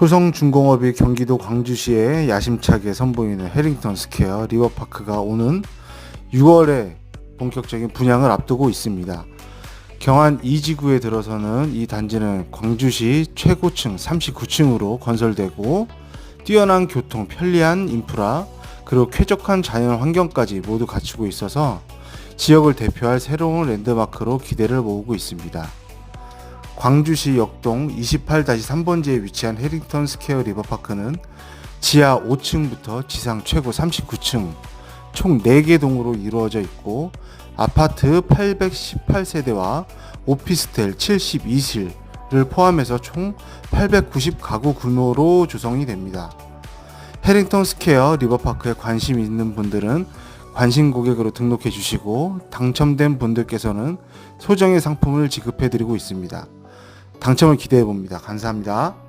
효성중공업이 경기도 광주시에 야심차게 선보이는 해링턴 스퀘어 리버파크가 오는 6월에 본격적인 분양을 앞두고 있습니다. 경안 2지구에 들어서는 이 단지는 광주시 최고층 39층으로 건설되고 뛰어난 교통, 편리한 인프라, 그리고 쾌적한 자연 환경까지 모두 갖추고 있어서 지역을 대표할 새로운 랜드마크로 기대를 모으고 있습니다. 광주시 역동 28-3번지에 위치한 해링턴 스퀘어 리버파크는 지하 5층부터 지상 최고 39층 총 4개 동으로 이루어져 있고 아파트 818세대와 오피스텔 72실을 포함해서 총 890가구 규모로 조성이 됩니다. 해링턴 스퀘어 리버파크에 관심 있는 분들은 관심 고객으로 등록해 주시고 당첨된 분들께서는 소정의 상품을 지급해 드리고 있습니다. 당첨을 기대해 봅니다. 감사합니다.